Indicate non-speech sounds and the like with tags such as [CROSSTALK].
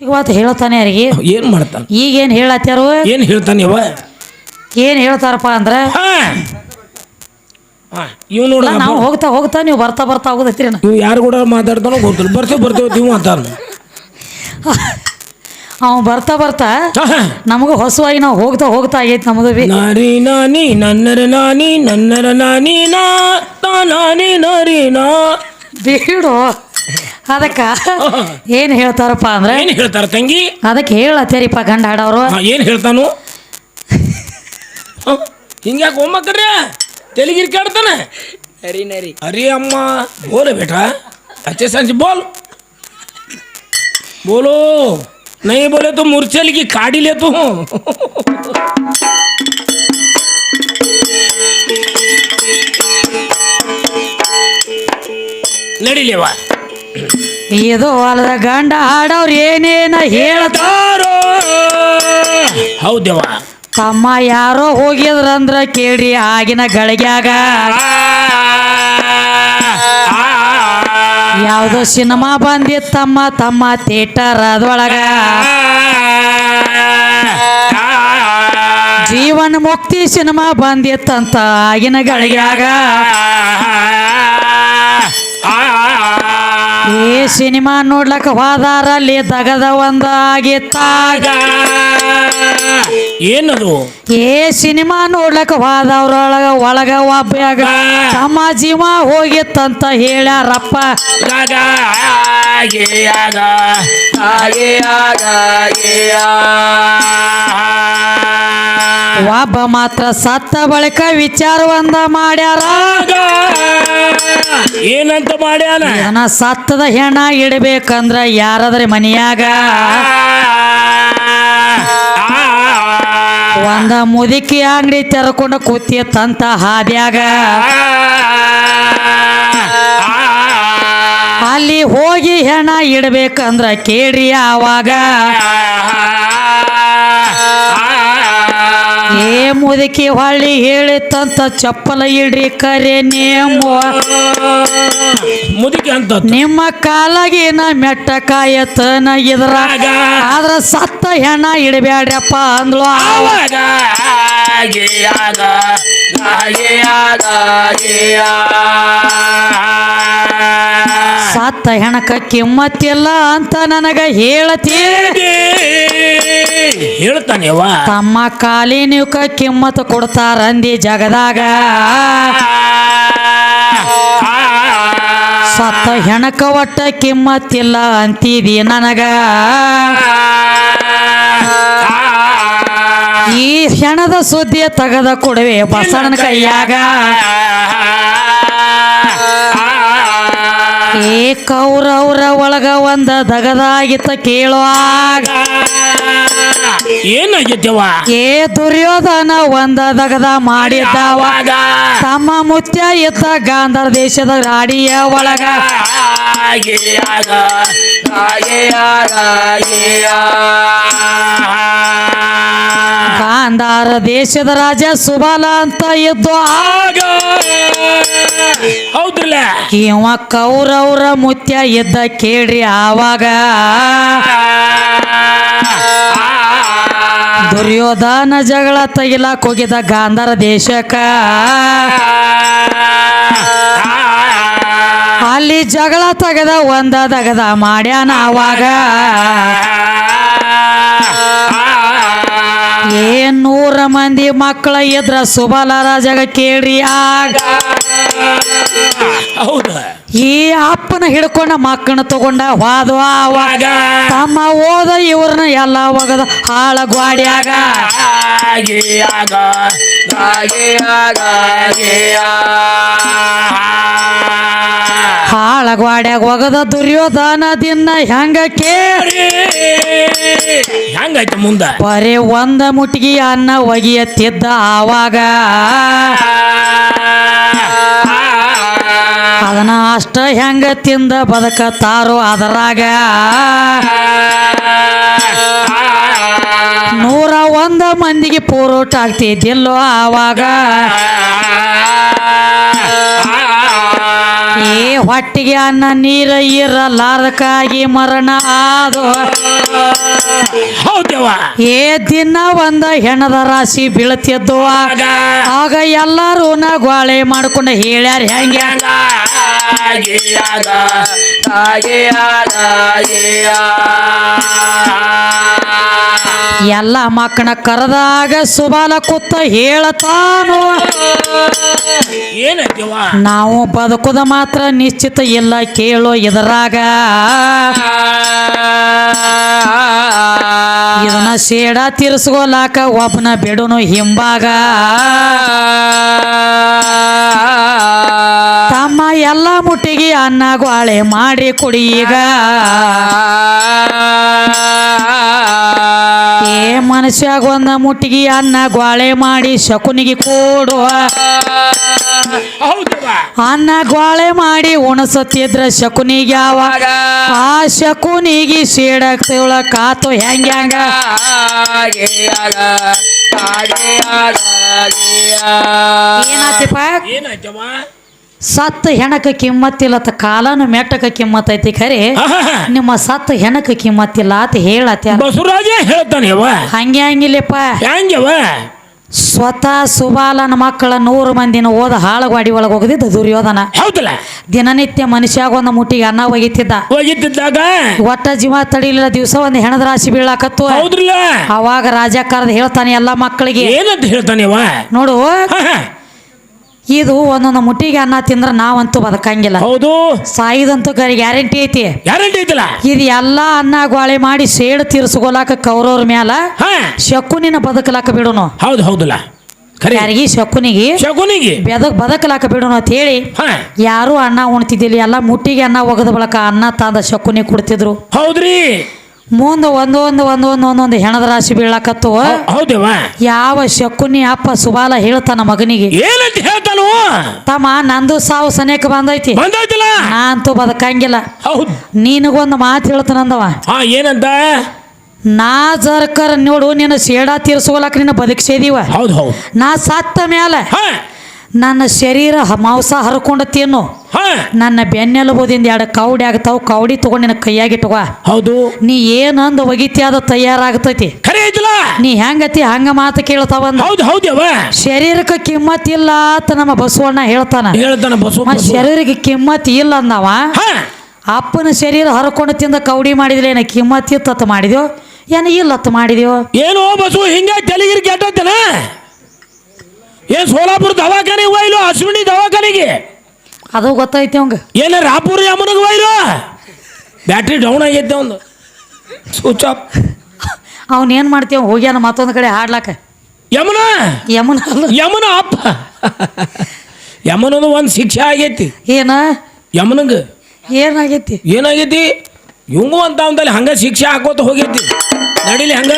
ಇವತ್ತು ಹೇಳ್ತಾನೆ ಯಾರಿಗೆ? ಏನ್ ಮಾಡ್ತಾನ? ಈಗೇನು ಹೇಳತ್ಯಾರು? ಏನ್ ಹೇಳ್ತಾನೆ ಇವ? ಏನು ಹೇಳ್ತಾರಪ್ಪ ಅಂದ್ರೆ? ಇವ್ ನೋಡ ನಾವು ಹೋಗ್ತಾ ಹೋಗ್ತಾ ನೀವು ಬರ್ತಾ ಬರ್ತಾ ಹೋಗೋದತ್ತೀರಿ ಇವ್ ಯಾರು ಕೂಡ ಮಾತಾಡ್ತಾನೋ ಗೊತ್ತಿಲ್ಲ. ಬರ್ತೇವೆ ಬರ್ತೇವೆ ನೀವು ಮಾತಾಡ [LAUGHS] ಅವ ಬರ್ತಾ ಬರ್ತಾ ನಮಗೂ ಹೊಸವಾಗಿ ನಾವು ಹೋಗ್ತಾ ಹೋಗ್ತಾ ಆಗೈತೆ ನಮ್ದು ಬಿ. ನಾರಿ ನಾನಿ ನನ್ನರ ನಾನಿ ನನ್ನರ ನಾನಿ ನಾ ನಾನಿ ನಾರಿ ನಾ ಬೀಡು. ಅದಕ್ಕ ಏನು ಹೇಳ್ತಾರಪ್ಪ ಅಂದ್ರೆ ಏನ್ ಹೇಳ್ತಾರ ತಂಗಿ ಅದಕ್ಕೆ ಹೇಳತ್ತೇರಿಪ್ಪ ಗಂಡ ಹಾಡೋರು ಹಾ, ಏನ್ ಹೇಳ್ತಾನು ಹಿಂಗ್ಯಾಕೆ ಒಮ್ಮಕ್ರೆ ತೆಲಿಗಿರಿ ಕೇಳ್ತಾನೆ ನರಿ ನರಿ अरे अम्मा बोले बेटा अच्छे से बोल बोलो नहीं बोले तो मूर्छल की काढ़ी ले तू ನಡಿಲೇವಾ ಇದು ಹೊಲದ ಗಂಡ ಹಾಡವ್ರು ಏನೇನ ಹೇಳ್ತಾರೋ? ಹೌದೇವಾ ತಮ್ಮ ಯಾರೋ ಹೋಗಿದ್ರಂದ್ರ ಕೇಳ್ರಿ ಆಗಿನ ಗಳಿಗ್ಯಾಗ. ಯಾವ್ದೋ ಸಿನಿಮಾ ಬಂದಿತ್ತಮ್ಮ ತಮ್ಮ ಥಿಯೇಟರ್ ಅದೊಳಗ ಜೀವನ ಮುಕ್ತಿ ಸಿನಿಮಾ ಬಂದಿತ್ತಂತ ಆಗಿನ ಗಳಿಗ್ಯಾಗ. ಈ ಸಿನಿಮಾ ನೋಡ್ಲಕ್ಕ ಹೋದಾರಲ್ಲಿ ತಗದ ಒಂದ ಆಗಿತ್ತಾಗ ಏನದು? ಏ ಸಿನಿಮಾ ನೋಡ್ಲಕ್ಕ ಹೋದವ್ರೊಳಗ ಒಳಗ ಒಬ್ಬಾಗ ತಮ್ಮ ಜೀವ ಹೋಗಿತ್ತಂತ ಹೇಳ್ಯಾರಪ್ಪ. ಆಗಿ ಗೇಯಾಗ ಒಬ್ಬ ಮಾತ್ರ ಸತ್ತ ಬಳಿಕ ವಿಚಾರ ಒಂದ ಮಾಡ್ಯಾರ ಏನಂತ ಮಾಡ್ಯಾನ? ಏನ ಸತ್ತದ ಹೆಣ ಇಡಬೇಕಂದ್ರ ಯಾರದ್ರ ಮನೆಯಾಗ? ಒಂದ ಮುದುಕಿ ಅಂಗಡಿ ತೆರ್ಕೊಂಡು ತಂತ ಹಾದ್ಯಾಗ. ಅಲ್ಲಿ ಹೋಗಿ ಹೆಣ ಇಡಬೇಕಂದ್ರ ಕೇಳ್ರಿ ಆವಾಗ. ಏ ಮುದುಕಿ ಹೊಳ್ಳಿ ಹೇಳಿತಂತ ಚಪ್ಪಲ ಇಡ್ರಿ ಕರೆ ನೇಮು. ಮುದುಕಿ ಅಂತ ನಿಮ್ಮ ಕಾಲಾಗಿನ ಮೆಟ್ಟ ಕಾಯತನ ಇದ್ರಾಗ. ಆದ್ರ ಸತ್ತ ಹೆಣ ಇಡಬ್ಯಾಡ್ರಪ್ಪ ಅಂದ್ಲು. ಆವಾಗ. ಸತ್ತ ಹೆಣಕ ಕಿಮ್ಮತ್ತಿಲ್ಲ ಅಂತ ನನಗ ಹೇಳತಿ. ಹೇಳ್ತಾನೆವ ತಮ್ಮ ಕಾಲಿನಕ ಕಿಮ್ಮತ್ ಕೊಡ್ತಾರಂದಿ ಜಗದಾಗ. ಸತ್ತ ಹೆಣಕ ಒಟ್ಟ ಕಿಮ್ಮತ್ತಿಲ್ಲ ಅಂತಿದಿ ನನಗ. ಈ ಹೆಣದ ಸುದ್ದಿ ತಗದ ಕೊಡುವೆ ಬಸವನ ಕೈಯಾಗ. ಏ ಕೌರವ್ರ ಒಳಗ ಒಂದ ದಗದಾಗಿತ್ತ ಕೇಳುವಾಗ. ಏನಾಗಿದ್ದವ? ಏ ದುರ್ಯೋಧನ ಒಂದ ದಗದ ಮಾಡಿದ್ದವ. ತಮ್ಮ ಮುತ್ಯ ಇದ್ದ ಗಾಂಧಾರ ದೇಶದ ರಾಡಿಯ ಒಳಗ. ಗಾಂಧಾರ ದೇಶದ ರಾಜ ಸುಬಾಲ ಅಂತ ಇದ್ದು ಆಗ. ಹೌದ್ರಲ್ಲ? ಇವ ಕೌರವ್ರ ಮುತ್ಯ ಇದ್ದ ಕೇಳ್ರಿ ಆವಾಗ. ದುರ್ಯೋಧನ ಜಗಳ ತಗಿಲಾಕ್ ಹೋಗಿದ ಗಾಂಧಾರ ದೇಶಕ್ಕ. ಅಲ್ಲಿ ಜಗಳ ತೆಗೆದ ಒಂದ ತಗದ ಮಾಡ್ಯಾನ ಆವಾಗ. ನೂರ ಮಂದಿ ಮಕ್ಕಳ ಇದ್ರ ಸುಬಲ ರಾಜಗ ಕೇಳ್ರಿ ಆಗ. ಹೌದ? ಈ ಅಪ್ಪನ ಹಿಡ್ಕೊಂಡ ಮಕ್ಕಳನ್ನ ತಗೊಂಡ ವಾದ ಅವಾಗ ತಮ್ಮ ಓದ ಇವ್ರನ್ನ ಎಲ್ಲ ಒಗದ ಹಾಳ ಗ್ವಾಡ್ಯಾಗ ಆಗ. ಗ್ವಾಡ್ಯಾಗ ಒಗದ ದುರ್ಯೋಧನ ದಿನ ಹೆಂಗ ಕೇಳಿ? ಹೆಂಗೈತ ಮುಂದ? ಬರೇ ಒಂದ ಮುಟ್ಗಿ ಅನ್ನ ಒಗಿಯತ್ತಿದ್ದ ಆವಾಗ. ಅದನ್ನ ಅಷ್ಟ ಹೆಂಗ ತಿಂದ ಬದುಕತ್ತಾರೋ ಅದರಾಗ. ನೂರ ಒಂದ ಮಂದಿಗೆ ಪೂರೋಟ ಆಗ್ತಿದ್ದಿಲ್ಲೋ ಆವಾಗ. ಹೊಟ್ಟಿಗೆ ಅನ್ನ ನೀರ ಇರಲಾರಕ್ಕಾಗಿ ಮರಣ ಆದು. ಏ ದಿನ ಒಂದ ಹೆಣದ ರಾಶಿ ಬೀಳ್ತಿದ್ದು. ಆಗ ಆಗ ಎಲ್ಲಾರು ಗೋಳೆ ಮಾಡ್ಕೊಂಡು ಹೇಳ್ಯಾರ ಹೆಂಗೆ? ಎಲ್ಲ ಮಕ್ಕಳ ಕರೆದಾಗ ಸುಬಾಲ ಕೂತ ಹೇಳತಾನು. ನಾವು ಬದುಕುದ ಮಾತ್ರ ನಿಶ್ಚಿತ ಇಲ್ಲ ಕೇಳೋ ಇದರಾಗ. ಇದನ್ನ ಶೇಡ ತೀರಿಸ್ಕೊಲಾಕ ಒಬ್ಬನ ಬಿಡುನು ಹಿಂಬಾಗ ತಮ್ಮ ಎಲ್ಲ ಮುಟ್ಟಿಗೆ ಅನ್ನ ಗೋಳೆ ಮಾಡಿ ಕುಡಿ ಮನುಷ್ಯಾಗ ಒಂದ ಮುಟ್ಟಿಗೆ ಅನ್ನ ಗ್ವಾಳೆ ಮಾಡಿ ಶಕುನಿಗೆ ಕೊಡುವ. ಅನ್ನ ಗ್ವಾಳೆ ಮಾಡಿ ಉಣಸತ್ತಿದ್ರ ಶಕುನಿಗೆ ಯಾವಾಗ? ಆ ಶಕುನಿಗೆ ಶೇಡಕ್ತಿವಳ ಕಾತು ಹೆಂಗ ಏನಾತಿಪ್ಪ? ಏನಾಯ್ತವ ಸತ್ತ ಹೆಣಕ ಕಿಮ್ಮತ್ತಿಲ್ಲತ್ತ ಕಾಲನು ಮೆಟ್ಟಕ ಕಿಮ್ಮತ್ತೈತಿ ಖರೆ. ನಿಮ್ಮ ಸತ್ತ ಹೆಣಕ ಕಿಮ್ಮತ್ತಿಲ್ಲ ಅಂತ ಹೇಳತ್ತ ಬಸವರಾಜ ಹೇಳ್ತಾನೆವ ಹಂಗೆ ಹಂಗಿಲ್ಲಪ್ಪ. ಹೆಂಗವ ಸ್ವತಃ ಸುಬಾಲನ ಮಕ್ಕಳ ನೂರು ಮಂದಿನ ಓದ ಹಾಳಗಾಡಿ ಒಳಗೆ ಹೋಗದಿದ್ದ ದುರ್ಯೋಧನ. ಹೌದಲ್ಲ? ದಿನನಿತ್ಯ ಮನುಷ್ಯಾಗ ಒಂದು ಮುಟ್ಟಿಗೆ ಅನ್ನ ಒಗಿತಿದ್ದ ಹೋಗಿದ್ದಾಗ ಒಟ್ಟ ಜೀವ ತಡಿಲಿಲ್ಲ ದಿವಸ ಒಂದು ಹೆಣದ ರಾಶಿ ಬೀಳಾಕತ್ತು. ಹೌದ್ರಲ್ಲ? ಅವಾಗ ರಾಜ ಕರೆದು ಹೇಳ್ತಾನೆ ಎಲ್ಲ ಮಕ್ಕಳಿಗೆ. ಏನಂತ ಹೇಳ್ತಾನೆ ನೋಡು. ಇದು ಒಂದೊಂದು ಮುಟ್ಟಿಗೆ ಅನ್ನ ತಿಂದ್ರೆ ನಾವಂತೂ ಬದುಕಂಗಿಲ್ಲ. ಹೌದು. ಸಾಯಿದಂತೂ ಗರಿ ಗ್ಯಾರಂಟಿ ಐತಿ. ಗ್ಯಾರಂಟಿ ಐತಿಲ್ಲ? ಇದು ಎಲ್ಲಾ ಅನ್ನ ಗೋಳೆ ಮಾಡಿ ಸೇಡು ತೀರ್ಸ್ಕೊಲಾಕ ಕೌರವ್ರ ಮ್ಯಾಲ ಶಕುನಿನ ಬದುಕಲಾಕ ಬಿಡುನು. ಹೌದು ಹೌದಲ್ಲ. ಕರೆ. ಯಾರಿಗೆ? ಶಕುನಿಗೆ. ಶಕುನಿಗೆ. ಬೆದಕ್ ಬದಕಲಾಕ ಬಿಡೋಣ ಅಂತ ಹೇಳಿ ಯಾರು ಅನ್ನ ಉಣ್ತಿದ್ದಿಲ್ಲ. ಎಲ್ಲ ಮುಟ್ಟಿಗೆ ಅನ್ನ ಒಗದ ಬಳಕ ಅನ್ನ ತಂದ ಶಕುನಿ ಕೊಡ್ತಿದ್ರು. ಹೌದ್ರಿ. ಮುಂದೆ ಒಂದೊಂದು ಒಂದೊಂದು ಒಂದೊಂದು ಹೆಣದ ರಾಶಿ ಬೀಳಾಕತ್ತು ಹೌದೇವ? ಯಾವ ಶಕುನಿ ಅಪ್ಪ ಸುಬಾಲ ಹೇಳ್ತಾನ ಮಗನಿಗೆ? ಏನಂತ ಹೇಳ್ತಾನು? ತಮ್ಮ ನಂದು ಸಾವು ಸನೇಕ ಬಂದೈತಿ. ಬಂದೈತಿಲ್ಲ? ನಾ ಅಂತೂ ಬದುಕಂಗಿಲ್ಲ. ಹೌದು. ನಿನಗೊಂದು ಮಾತು ಹೇಳ್ತಾನಂದವ? ಹಾ ಏನಂತ? ನಾ ಜರ್ಕರ್ ನೋಡು ನಿನ್ನ ಸೇಡಾ ತೀರ್ಸ್ಕೊಳಕ್ ನಿನ್ನ ಬದುಕ್ಸಿದೀವ ಹೌದು ಹೌದು. ನಾ ಸತ್ತ ಮೇಲೆ ನನ್ನ ಶರೀರ ಮಾಂಸ ಹರ್ಕೊಂಡು ತಿನ್ನು ನನ್ನ ಬೆನ್ನೆಲುಬುದಿಂದ ಎರಡು ಕೌಡಿ ಆಗ್ತಾವ ಕೌಡಿ ತಗೊಂಡು ನಿನ್ನ ಕೈಯಾಗಿಟ್ಟುವ ಹೌದು. ನೀ ಏನಂದು ಒಗಿತಿ ಅದು ತಯಾರಾಗ್ತೈತಿ ನೀ ಹೆಂಗತಿ ಹಂಗ ಮಾತು ಕೇಳ್ತಾವ ಶರೀರಕ್ಕೆ ಕಿಮ್ಮತ್ ಇಲ್ಲ ಅಂತ ನಮ್ಮ ಬಸವಣ್ಣ ಹೇಳ್ತಾನ. ಶರೀರಕ್ಕೆ ಕಿಮ್ಮತ್ ಇಲ್ಲ ಅಂದವ. ಅಪ್ಪನ ಶರೀರ ಹರ್ಕೊಂಡು ತಿಂದ ಕೌಡಿ ಮಾಡಿದ್ರೆ ಏನ ಕಿಮ್ಮತ್ ಇತ್ತತ್ ಮಾಡಿದ್ಯೋ? ಏನ ಇಲ್ಲತ್ ಮಾಡಿದ್ಯೋ? ಏನೋ ಬಸವ ಹಿಂಗ ತಲೆಗಿರಿ ಕೆಟ್ಟತ್ತನ? ಏನ್ ಸೋಲಾಪುರ ದವಾಖಾನೆ ಒಯ್ಲು ಅಶ್ವಿನಿ ದವಾಖಾನೆಗೆ. ಅದು ಗೊತ್ತೈತಿ ಅವಂಗ. ಏನ ರಾಪುರ ಯಮನಿಗೆ ಒಯ್ಲು ಬ್ಯಾಟ್ರಿ ಡೌನ್ ಆಗೈತೆ ಒಂದು ಸ್ವಿಚ್ ಆಫ್ ಅವನ್ ಏನ್ ಮಾಡ್ತೀವ ಹೋಗ್ಯಾನ ಮತ್ತೊಂದು ಕಡೆ ಹಾಡ್ಲಾಕ. ಯಮನ? ಯಮನ ಅಲ್ಲ. ಯಮನ ಅಪ್ಪ. ಯಮನದು ಒಂದು ಶಿಕ್ಷೆ ಆಗೈತಿ. ಏನ? ಯಮುನಗ. ಏನಾಗೈತಿ? ಏನಾಗೈತಿ? ಇವಂಗೂ ಅಂತ ಅವನಲ್ಲಿ ಹಂಗ ಶಿಕ್ಷೆ ಹಾಕೋತ ಹೋಗೈತಿ ನಡಿಲಿ ಹಂಗ.